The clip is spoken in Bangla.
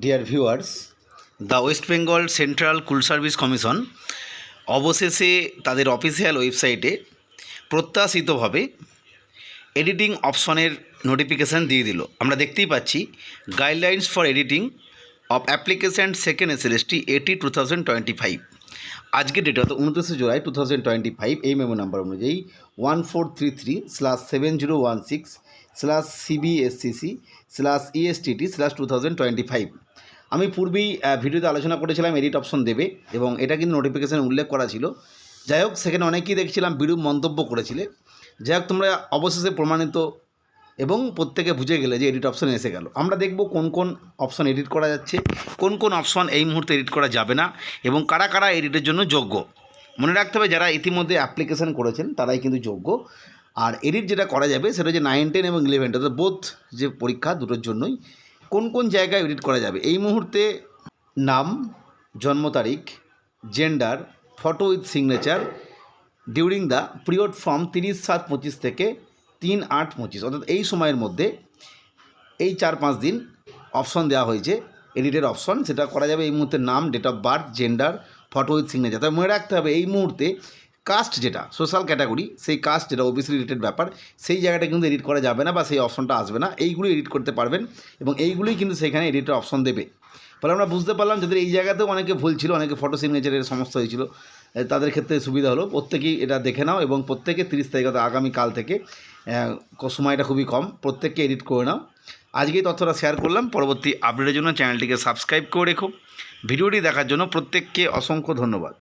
Dear viewers the West Bengal Central school service commission অবশেষে তাদের অফিসিয়াল ওয়েবসাইটে প্রত্যাশিতভাবে এডিটিং অপশনের নোটিফিকেশান দিয়ে দিল। আমরা দেখতেই পাচ্ছি guidelines for editing of application second SLST AT two thousand twenty five আজকে ডেট অর্থাৎ উনত্রিশে জুলাই টু থাউজেন্ড টোয়েন্টি ফাইভ এই মেমো নাম্বার অনুযায়ী one four three three slash seven zero one six slash CBSCC slash ESTT slash two thousand twenty five আমি পূর্বেই ভিডিওতে আলোচনা করেছিলাম এডিট অপশন দেবে এবং এটা কিন্তু নোটিফিকেশানে উল্লেখ করা ছিল। যাই হোক, সেখানে অনেকেই দেখছিলাম বিরূপ মন্তব্য করেছিলে। যাই হোক, তোমরা অবশেষে প্রমাণিত এবং প্রত্যেকে বুঝে গেলে যে এডিট অপশন এসে গেল। আমরা দেখব কোন কোন অপশন এডিট করা যাচ্ছে, কোন কোন অপশন এই মুহূর্তে এডিট করা যাবে না, এবং কারা কারা এডিটের জন্য যোগ্য। মনে রাখতে হবে, যারা ইতিমধ্যে অ্যাপ্লিকেশন করেছেন, তারাই কিন্তু যোগ্য। আর এডিট যেটা করা যাবে, সেটা হচ্ছে নাইন টেন এবং ইলেভেন অর্থাৎ বোধ যে পরীক্ষা, দুটোর জন্যই কোন কোন জায়গায় এডিট করা যাবে। এই মুহূর্তে নাম, জন্ম তারিখ gender photo with signature during the period from তিরিশ সাত পঁচিশ থেকে তিন আট পঁচিশ, অর্থাৎ এই সময়ের মধ্যে এই চার পাঁচ দিন অপশন দেওয়া হয়েছে এডিটের অপশন সেটা করা যাবে এই মুহূর্তে নাম date of birth gender photo with signature তবে মনে রাখতে হবে এই মুহূর্তে কাস্ট যেটা সোশ্যাল ক্যাটাগরি সেই কাস্ট যেটা ওবিসি রিলেটেড ব্যাপার, সেই জায়গাটা কিন্তু এডিট করা যাবে না বা সেই অপশনটা আসবে না। এইগুলো এডিট করতে পারবেন এবং এইগুলোই কিন্তু সেখানে এডিটের অপশন দেবে। ফলে আমরা বুঝতে পারলাম যাদের এই জায়গাতেও অনেকে ভুল ছিল, অনেকে ফটো সিগনেচারের সমস্যা হয়েছিল তাদের ক্ষেত্রে সুবিধা হলো। প্রত্যেকেই এটা দেখে নাও এবং প্রত্যেকে তিরিশ তারিখ অর্থাৎ আগামীকাল থেকে সময়টা খুবই কম। প্রত্যেককে এডিট করে নাও। আজকেই তথ্যটা শেয়ার করলাম। পরবর্তী আপডেটের জন্য চ্যানেলটিকে সাবস্ক্রাইব করে রেখো। ভিডিওটি দেখার জন্য প্রত্যেককে অসংখ্য ধন্যবাদ।